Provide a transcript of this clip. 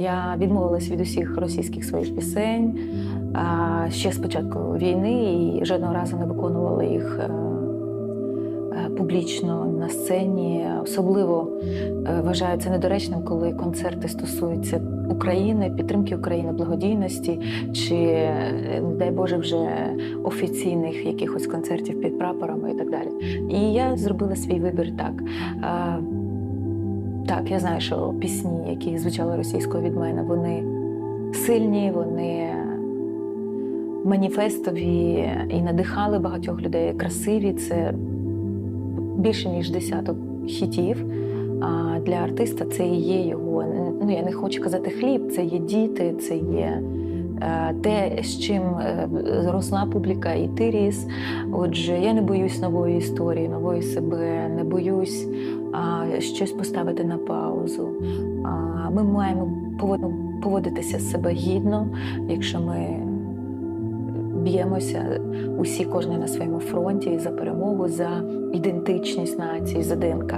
Я відмовилась від усіх російських своїх пісень ще з початку війни і жодного разу не виконувала їх е, е, публічно на сцені. Особливо е, вважаю це недоречним, коли концерти стосуються України, підтримки України, благодійності чи, дай Боже, вже офіційних якихось концертів під прапорами і так далі. І я зробила свій вибір так. Так, я знаю, що пісні, які звучали російською від мене, вони сильні, вони маніфестові і надихали багатьох людей. Красиві. Це більше ніж десяток хітів. А для артиста це і є його. Ну я не хочу казати хліб, це є діти, це є. Е, Те, з чим е, росла публіка, і ти ріс. Отже, я не боюсь нової історії, нової себе, не боюсь щось поставити на паузу. Ми маємо повод- поводитися себе гідно, якщо ми б'ємося усі, кожен на своєму фронті за перемогу, за ідентичність нації, за ДНК.